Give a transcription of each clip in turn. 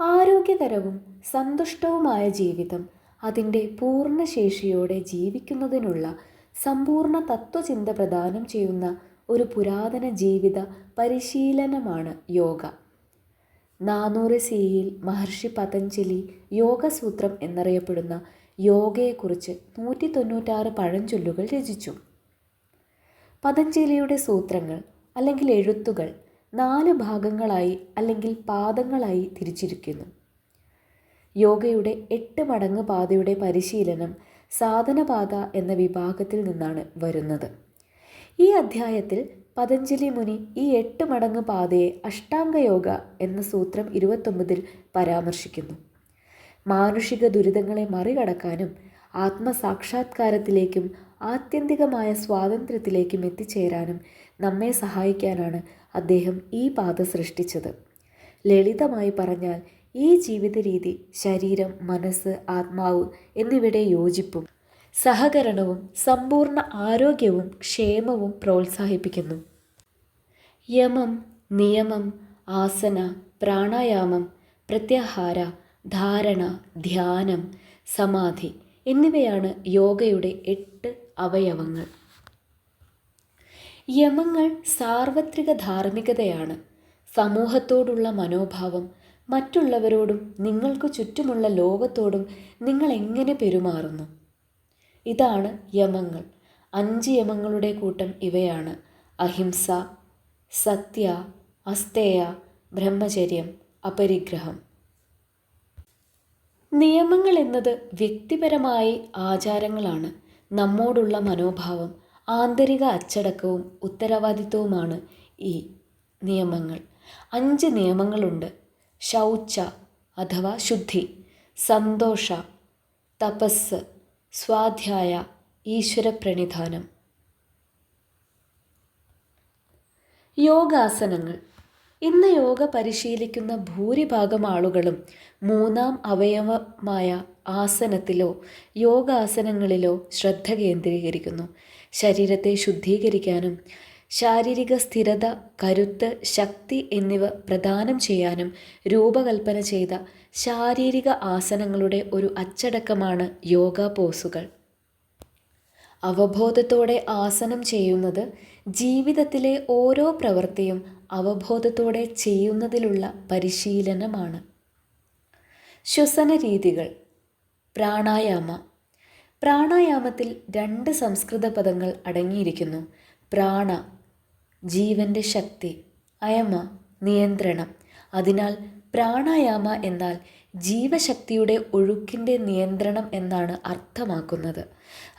ആരോഗ്യകരവും സന്തുഷ്ടവുമായ ജീവിതം അതിന്റെ പൂർണശേഷിയോടെ ജീവിക്കുന്നതിനുള്ള സമ്പൂർണ തത്വചിന്ത പ്രദാനം ചെയ്യുന്ന ഒരു പുരാതന ജീവിത പരിശീലനമാണ് യോഗ. നാനൂറ് സിയിൽ മഹർഷി പതഞ്ജലി യോഗസൂത്രം എന്നറിയപ്പെടുന്ന യോഗയെക്കുറിച്ച് നൂറ്റി തൊണ്ണൂറ്റാറ് പഴഞ്ചൊല്ലുകൾ രചിച്ചു. പതഞ്ജലിയുടെ സൂത്രങ്ങൾ അല്ലെങ്കിൽ എഴുത്തുകൾ നാല് ഭാഗങ്ങളായി അല്ലെങ്കിൽ പാദങ്ങളായി തിരിച്ചിരിക്കുന്നു. യോഗയുടെ എട്ട് മടങ്ങ് പാതയുടെ പരിശീലനം സാധനപാത എന്ന വിഭാഗത്തിൽ നിന്നാണ് വരുന്നത്. ഈ അധ്യായത്തിൽ പതഞ്ജലി മുനി ഈ എട്ട് മടങ്ങ് പാതയെ അഷ്ടാംഗയോഗ എന്ന സൂത്രം ഇരുപത്തൊമ്പതിൽ പരാമർശിക്കുന്നു. മാനുഷിക ദുരിതങ്ങളെ മറികടക്കാനും ആത്മസാക്ഷാത്കാരത്തിലേക്കും ആത്യന്തികമായ സ്വാതന്ത്ര്യത്തിലേക്കും എത്തിച്ചേരാനും നമ്മെ സഹായിക്കാനാണ് അദ്ദേഹം ഈ പാത സൃഷ്ടിച്ചത്. ലളിതമായി പറഞ്ഞാൽ ഈ ജീവിത രീതി ശരീരം മനസ്സ് ആത്മാവ് എന്നിവയുടെ യോജിപ്പും സഹകരണവും സമ്പൂർണ ആരോഗ്യവും ക്ഷേമവും പ്രോത്സാഹിപ്പിക്കുന്നു. യമം നിയമം ആസന പ്രാണായാമം പ്രത്യാഹാര ധാരണ ധ്യാനം സമാധി എന്നിവയാണ് യോഗയുടെ എട്ട് അവയവങ്ങൾ. യമങ്ങൾ സാർവത്രിക ധാർമ്മികതയാണ്. സമൂഹത്തോടുള്ള മനോഭാവം മറ്റുള്ളവരോടും നിങ്ങൾക്ക് ചുറ്റുമുള്ള ലോകത്തോടും നിങ്ങൾ എങ്ങനെ പെരുമാറുന്നു? ഇതാണ് യമങ്ങൾ. അഞ്ച് യമങ്ങളുടെ കൂട്ടം ഇവയാണ്. അഹിംസ സത്യ അസ്തേയ ബ്രഹ്മചര്യം അപരിഗ്രഹം. നിയമങ്ങൾ എന്നത് വ്യക്തിപരമായി ആചാരങ്ങളാണ്. നമ്മോടുള്ള മനോഭാവം ആന്തരിക അച്ചടക്കവും ഉത്തരവാദിത്വവുമാണ് ഈ നിയമങ്ങൾ. അഞ്ച് നിയമങ്ങളുണ്ട്. ശൗച അഥവാ ശുദ്ധി സന്തോഷ തപസ് സ്വാധ്യായ ഈശ്വരപ്രണിധാനം യോഗാസനങ്ങൾ. ഇന്ന് യോഗ പരിശീലിക്കുന്ന ഭൂരിഭാഗം ആളുകളും മൂന്നാം അവയവമായ ആസനത്തിലോ യോഗാസനങ്ങളിലോ ശ്രദ്ധ കേന്ദ്രീകരിക്കുന്നു. ശരീരത്തെ ശുദ്ധീകരിക്കാനും ശാരീരിക സ്ഥിരത കരുത്ത് ശക്തി എന്നിവ പ്രദാനം ചെയ്യാനും രൂപകൽപ്പന ചെയ്ത ശാരീരിക ആസനങ്ങളുടെ ഒരു അച്ചടക്കമാണ് യോഗ പോസുകൾ. അവബോധത്തോടെ ആസനം ചെയ്യുന്നത് ജീവിതത്തിലെ ഓരോ പ്രവൃത്തിയും അവബോധത്തോടെ ചെയ്യുന്നതിലുള്ള പരിശീലനമാണ്. ശ്വസന രീതികൾ പ്രാണായാമ. പ്രാണായാമത്തിൽ രണ്ട് സംസ്കൃത പദങ്ങൾ അടങ്ങിയിരിക്കുന്നു. പ്രാണ ജീവന്റെ ശക്തി. അയമ നിയന്ത്രണം. അതിനാൽ പ്രാണായാമ എന്നാൽ ജീവശക്തിയുടെ ഒഴുക്കിന്റെ നിയന്ത്രണം എന്നാണ് അർത്ഥമാക്കുന്നത്.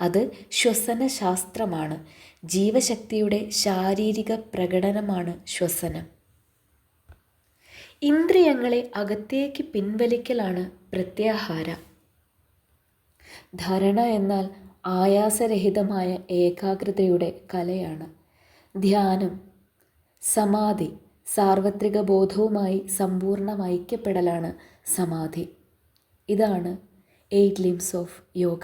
അത് ശ്വസന ശാസ്ത്രമാണ് ജീവശക്തിയുടെ ശാരീരിക പ്രകടനമാണ് ശ്വസനം. ഇന്ദ്രിയങ്ങളെ അകത്തേക്ക് പിൻവലിക്കലാണ് പ്രത്യാഹാര. ധരണ എന്നാൽ ആയാസരഹിതമായ ഏകാഗ്രതയുടെ കലയാണ്. ധ്യാനം സമാധി സാർവത്രിക ബോധവുമായി സമ്പൂർണ ഐക്യപ്പെടലാണ് സമാധി. ഇതാണ് എയ്റ്റ് ലിംസ് ഓഫ് യോഗ.